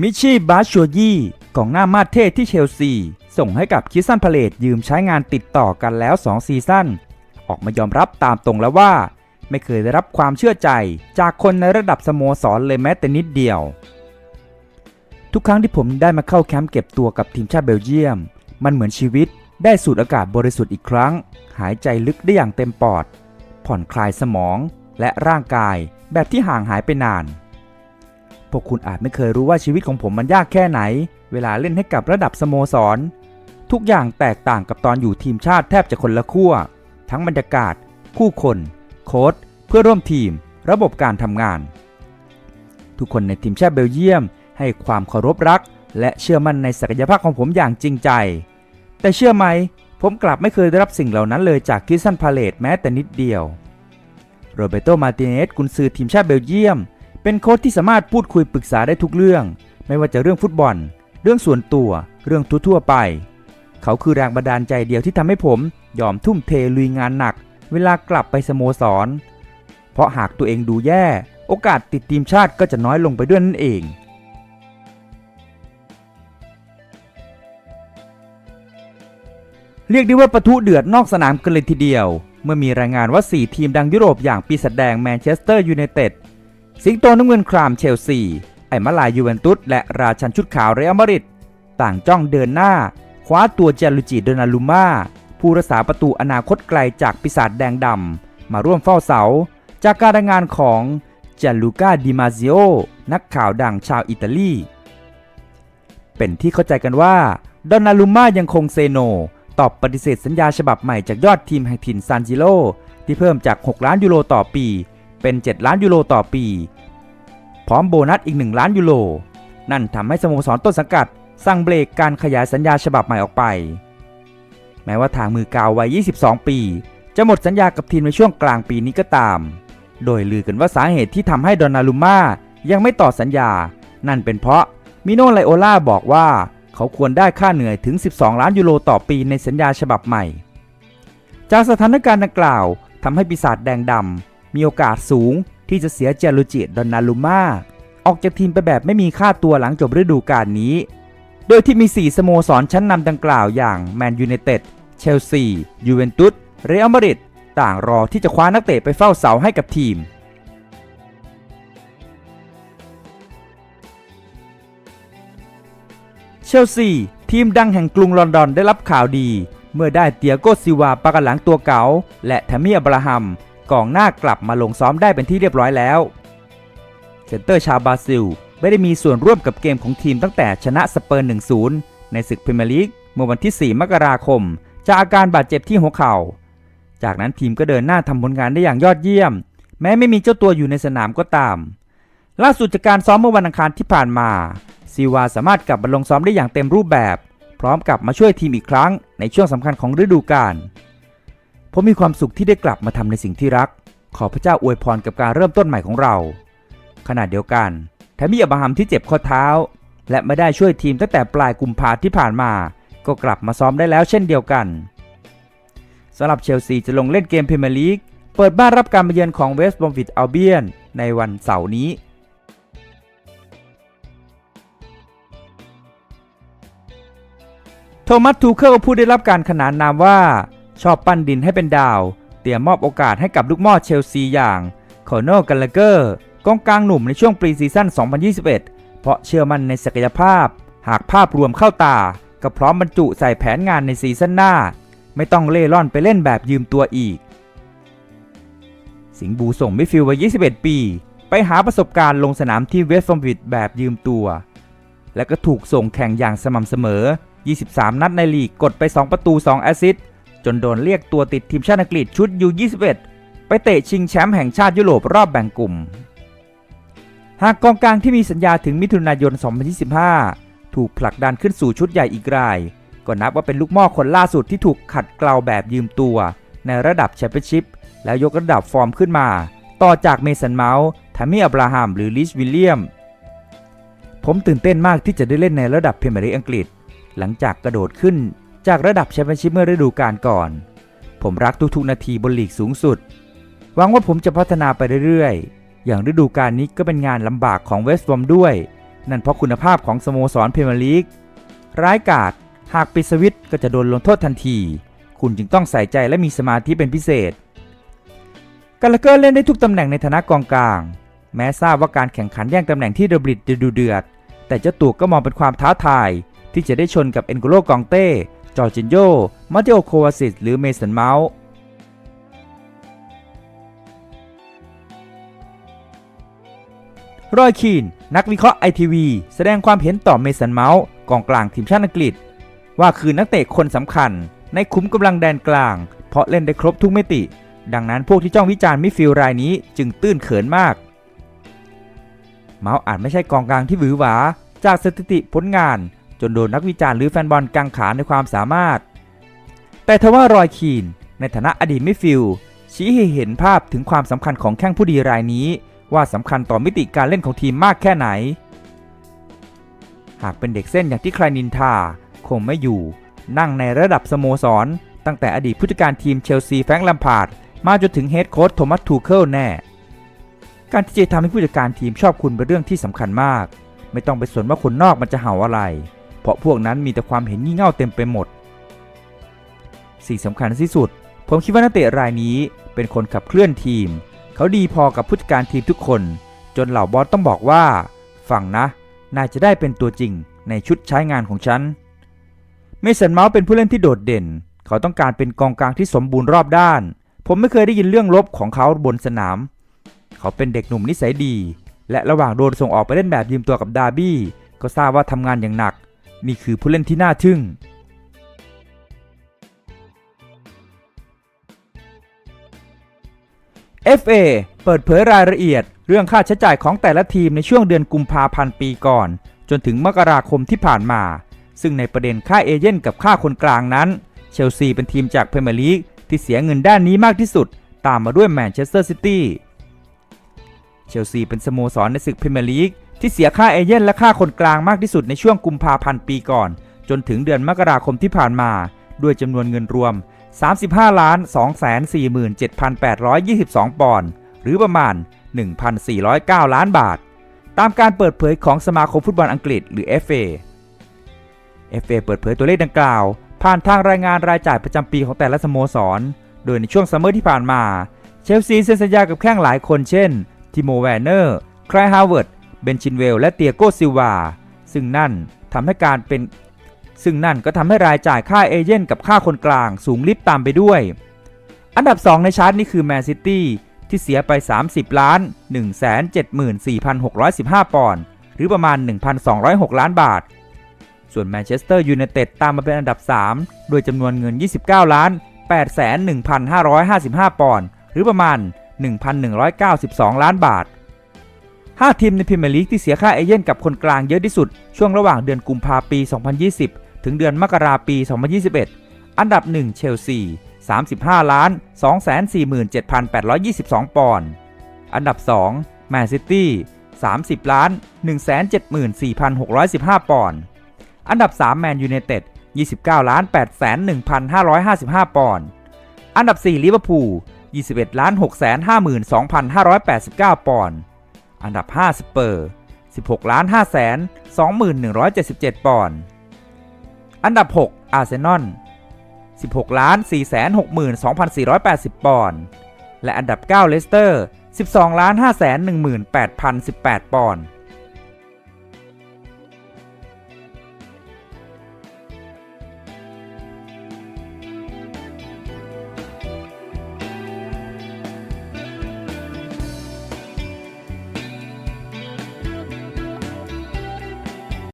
มิชีบาชัวยี่กองหน้ามาดเท่ที่เชลซี ส่งให้กับคิสซันพาเลตยืมใช้งานติดต่อกันแล้ว 2 ซีซั่น ออกมายอมรับตามตรงแล้วว่า ไม่เคยได้รับความเชื่อใจจากคนในระดับสโมสรเลยแม้แต่นิดเดียว ทุกครั้งที่ผมได้มาเข้าแคมป์เก็บตัวกับทีมชาติเบลเยียม มันเหมือนชีวิตได้สูดอากาศบริสุทธิ์อีกครั้ง หายใจลึกได้อย่างเต็มปอด ผ่อนคลายสมองและร่างกายแบบที่ห่างหายไปนาน พวกคุณอาจไม่เคยรู้ว่าชีวิตของผมมันยากแค่ไหน เวลาเล่นให้กับระดับสโมสร ทุกอย่างแตกต่างกับตอนอยู่ทีมชาติแทบจะคนละขั้ว ทั้งบรรยากาศ ผู้คน โค้ชเพื่อร่วมทีม ระบบการทำงาน ทุกคนในทีมชาติเบลเยียม ให้ความเคารพรัก และเชื่อมั่นในศักยภาพของผมอย่างจริงใจ แต่เชื่อไหม ผมกลับไม่เคยได้รับสิ่งเหล่านั้นเลยจากคิสซันพาเลตแม้แต่นิดเดียวโรเบโต มาติเนสกุนซือทีมชาติเบลเยียม เป็นโค้ชที่สามารถพูดคุยปรึกษาได้ทุกเรื่อง ไม่ว่าจะเรื่องฟุตบอล เรื่องส่วนตัว เรื่องทั่วๆไป เขาคือแรงบันดาลใจเดียวที่ทำให้ผมยอมทุ่มเทลุยงานหนัก เวลากลับไปสโมสร เพราะหากตัวเองดูแย่ โอกาสติดทีมชาติก็จะน้อยลงไปด้วยนั่นเองเรียกได้ว่าประทุเดือดนอกสนามกันเลยทีเดียว เมื่อมีรายงานว่า 4 ทีมดังยุโรปอย่างปีศาจแดงแมนเชสเตอร์ยูไนเต็ด สิงโตน้ำเงินครามเชลซี ไอมาลายูเวนตุสและราชันชุดขาวเรอัลมาดริดต่างจ้องเดินหน้า คว้าตัวเจลูจิโดนาลูมาผู้รักษาประตูอนาคตไกลจากปีศาจแดงดำมาร่วมเฝ้าเสา จากการรายงานของเจลูกาดิมาซิโอนักข่าวดังชาวอิตาลี เป็นที่เข้าใจกันว่าดอนนาลูมายังคงเซโน ตอบปฏิเสธสัญญาฉบับใหม่จากยอดทีมแห่งถิ่นซานจิโร่ที่เพิ่มจาก 6 ล้านยูโรต่อปี เป็น 7 ล้านยูโรต่อปี พร้อมโบนัสอีก 1 ล้านยูโร นั่นทำให้สโมสรต้นสังกัด สั่งเบรกการขยายสัญญาฉบับใหม่ออกไป แม้ว่าทางมือกาววัย 22 ปี จะหมดสัญญากับทีมในช่วงกลางปีนี้ก็ตาม โดยลือกันว่าสาเหตุที่ทำให้ดอนนารุม่ายังไม่ต่อสัญญา นั่นเป็นเพราะมิโนไลโอล่าบอกว่าเขาควรได้ค่าเหนื่อยถึง 12 ล้านยูโรต่อปีในสัญญาฉบับใหม่ จากสถานการณ์ดังกล่าวทำให้ปีศาจแดงดำ มีโอกาสสูงที่จะเสียเจลูจิดอนนารุม่าออกจากทีมไปแบบไม่มีค่าตัวหลังจบฤดูกาลนี้ โดยที่มี 4 สโมสรชั้นนำดังกล่าวอย่างแมนยูไนเต็ด เชลซี ยูเวนตุส เรอัลมาดริดต่างรอที่จะคว้านักเตะไปเฝ้าเสาให้กับทีม เชลซี ทีมดังแห่งกรุงลอนดอนได้รับข่าวดี เมื่อได้เตียโกซิวาปากหลังตัวเก๋าและแทมมี่อับราฮัม กองหน้ากลับมาลงซ้อมได้เป็นที่เรียบร้อยแล้ว เซนเตอร์ชาวบราซิล ไม่ได้มีส่วนร่วมกับเกมของทีมตั้งแต่ชนะสเปอร์ 1-0 ในศึกพรีเมียร์ลีกเมื่อวันที่ 4 มกราคม จากอาการบาดเจ็บที่หัวเข่า จากนั้นทีมก็เดินหน้าทำผลงานได้อย่างยอดเยี่ยม แม้ไม่มีเจ้าตัวอยู่ในสนามก็ตาม ล่าสุดจากการซ้อมเมื่อวันอังคารที่ผ่านมาซีวาสามารถกลับมาลงซ้อมได้อย่างเต็มรูปแบบ พร้อมกลับมาช่วยทีมอีกครั้งในช่วงสำคัญของฤดูกาล ผมมีความสุขที่ได้กลับมาทำในสิ่งที่รัก ขอพระเจ้าอวยพรกับการเริ่มต้นใหม่ของเรา ขณะเดียวกันแถมมีอับราฮัมที่เจ็บข้อเท้า และไม่ได้ช่วยทีมตั้งแต่ปลายกุมภาที่ผ่านมา ก็กลับมาซ้อมได้แล้วเช่นเดียวกันสำหรับเชลซีจะลงเล่นเกมพรีเมียร์ลีกเปิดบ้านรับการมาเยือนของเวสต์บอมวิดอัลเบียนในวันเสาร์นี้โทมัสทูเคิลผู้ได้รับการขนานนามว่า ชอบปั้นดินให้เป็นดาว เตรียมมอบโอกาสให้กับลูกม่อเชลซีอย่างคอนโนกันเลเกอร์กองกลางหนุ่มในช่วงปรีซีซั่น 2021 เพราะเชื่อมั่นในศักยภาพ หากภาพรวมเข้าตา ก็พร้อมบรรจุใส่แผนงานในซีซั่นหน้า ไม่ต้องเล่ร่อนไปเล่นแบบยืมตัวอีก สิงบูส่งมิฟิลวัย 21 ปี ไปหาประสบการณ์ลงสนามที่เวสต์ฟอร์มวิดแบบยืมตัว และก็ถูกส่งแข่งอย่างสม่ำเสมอ 23 นัดในลีกกดไป 2 ประตู 2 แอสซิสต์ จนโดนเรียกตัวติดทีมชาติอังกฤษชุดยู21ไปเตะชิงแชมป์แห่งชาติยุโรปรอบแบ่งกลุ่ม หากกองกลางที่มีสัญญาถึงมิถุนายน 2025 ถูกผลักดันขึ้นสู่ชุดใหญ่อีกราย ก็นับว่าเป็นลูกหม่อคนล่าสุดที่ถูกขัดเกลาแบบยืมตัว ในระดับแชมเปี้ยนชิพแล้วยกระดับฟอร์มขึ้นมา ต่อจากเมสันเมาส์ทามี่อับราฮัมหรือลิชวิลเลียม ผมตื่นเต้นมากที่จะได้เล่นในระดับพรีเมียร์ลีกอังกฤษ หลังจากกระโดดขึ้น จากระดับแชมเปี้ยนชิพเมื่อฤดูกาลก่อน ผมรักทุกๆนาทีบนลีกสูงสุด หวังว่าผมจะพัฒนาไปเรื่อยๆ อย่างฤดูกาลนี้ก็เป็นงานลำบากของเวสต์บอมด้วย นั่นเพราะคุณภาพของสโมสรพรีเมียร์ลีก ร้ายกาจหากปิดสวิตช์ก็จะโดนลงโทษทันที คุณจึงต้องใส่ใจและมีสมาธิเป็นพิเศษกาลเกอร์เล่นได้ทุกตำแหน่งในฐานะกองกลาง แม้ทราบว่าการแข่งขันแย่งตำแหน่งที่เดบริดดูเดือด แต่เจ้าตัวก็มองเป็นความท้าทาย ที่จะได้ชนกับเอ็นโกโลกองเต้ จอร์จินโย มาติโอโควาซิสหรือเมสันเมาส์รอยคีน นักวิเคราะห์ไอทีวีแสดงความเห็นต่อเมสันเมาส์กองกลางทีมชาติอังกฤษ ว่าคือนักเตะคนสำคัญ ในคุ้มกำลังแดนกลาง เพราะเล่นได้ครบทุกมิติ ดังนั้นพวกที่จ้องวิจารณ์มิฟิลรายนี้จึงตื้นเขินมาก เมาส์อาจไม่ใช่กองกลางที่หวือหวา จากสถิติผลงาน จนโดนนักวิจารณ์หรือแฟนบอลกังขาในความสามารถ แต่ทว่ารอยคีน ในฐานะอดีตมิฟิลชี้ให้เห็นภาพถึงความสำคัญของแข้งผู้ดีรายนี้ ว่าสำคัญต่อมิติการเล่นของทีมมากแค่ไหน หากเป็นเด็กเส้นอย่างที่ใครนินทา คงไม่อยู่ นั่งในระดับสโมสร ตั้งแต่อดีตผู้จัดการทีมเชลซีแฟรงค์แลมพาร์ดมาจนถึงเฮดโค้ชโทมัสทูเคิลแน่ การที่จะทำให้ผู้จัดการทีมชอบคุณเป็นเรื่องที่สำคัญมาก ไม่ต้องไปสนว่าคนนอกมันจะเห่าอะไร เพราะพวกนั้นมีแต่ความเห็นงี่เง่าเต็มไปหมด สิ่งสำคัญที่สุด ผมคิดว่านักเตะรายนี้เป็นคนขับเคลื่อนทีม เขาดีพอกับผู้จัดการทีมทุกคน จนเหล่าบอสต้องบอกว่าฟังนะ นายจะได้เป็นตัวจริงในชุดใช้งานของฉัน เมสันเมาส์เป็นผู้เล่นที่โดดเด่น เขาต้องการเป็นกองกลางที่สมบูรณ์รอบด้าน ผมไม่เคยได้ยินเรื่องลบของเขาบนสนาม เขาเป็นเด็กหนุ่มนิสัยดี และระหว่างโดนส่งออกไปเล่นแบบยืมตัวกับดาร์บี้ ก็ทราบว่าทำงานอย่างหนัก นี่คือผู้เล่นที่น่าทึ่ง FA เปิดเผยรายละเอียด เรื่องค่าใช้จ่ายของแต่ละทีมในช่วงเดือนกุมภาพันธ์ปีก่อน จนถึงมกราคมที่ผ่านมา ซึ่งในประเด็นค่าเอเย่นกับค่าคนกลางนั้น เชลซีเป็นทีมจากพรีเมียร์ลีกที่เสียเงินด้านนี้มากที่สุด ตามมาด้วยแมนเชสเตอร์ซิตี้ เชลซีเป็นสโมสรในศึกพรีเมียร์ลีก ที่เสียค่าเอเย่นและค่าคนกลางมากที่สุดในช่วงกุมภาพันธ์ปีก่อน จนถึงเดือนมกราคมที่ผ่านมา ด้วยจำนวนเงินรวม 35ล้าน247,822 ปอนด์หรือประมาณ 1,409 ล้านบาท ตามการเปิดเผยของสมาคมฟุตบอลอังกฤษหรือ FA FA เปิดเผยตัวเลขดังกล่าว ผ่านทางรายงานรายจ่ายประจำปีของแต่ละสโมสร โดยในช่วงซัมเมอร์ที่ผ่านมา เชลซีเซ็นสัญญากับแข้งหลายคนเช่น ทิโมแวนเนอร์ไคลฮาวเวิร์ด เบนชินเวลและเตียโกซิวา ซึ่งนั่นทำให้การเป็น ซึ่งนั่นก็ทำให้รายจ่ายค่าเอเย่นกับค่าคนกลางสูงลิบตามไปด้วย อันดับ 2 ในชาร์ตนี้คือแมนซิตี้ที่เสียไป 30 ล้าน 174,615 ปอนด์หรือประมาณ 1,206 ล้านบาท ส่วนแมนเชสเตอร์ยูไนเต็ดตามมาเป็นอันดับ 3 โดยจำนวนเงิน 29 ล้าน 8,1,555 ปอนด์หรือประมาณ 1,192 ล้านบาท 5 ทีมในพรีเมียร์ลีกที่เสียค่าเอเย่นกับคนกลางเยอะที่สุด ช่วงระหว่างเดือนกุมภาปี 2020 ถึงเดือนมกราปี 2021 อันดับ 1 เชลซี 35 ล้าน 247,822 ปอนด์ อันดับ 2 แมนซิตี้ 30 ล้าน 174,615 ปอนด์ อันดับ 3 แมนยูไนเต็ด 29 ล้าน 801,555 ปอนด์ อันดับ 4 ลิเวอร์พูล 21 ล้าน 652,589 ปอนด์ อันดับ 5 สเปอร์ 16ล้าน5แสน2177 ปอนด์ อันดับ 6 อาร์เซนอล 16ล้าน4แสน62,480 ปอนด์ และอันดับ 9 เลสเตอร์ 12ล้าน5แสน18,018 ปอนด์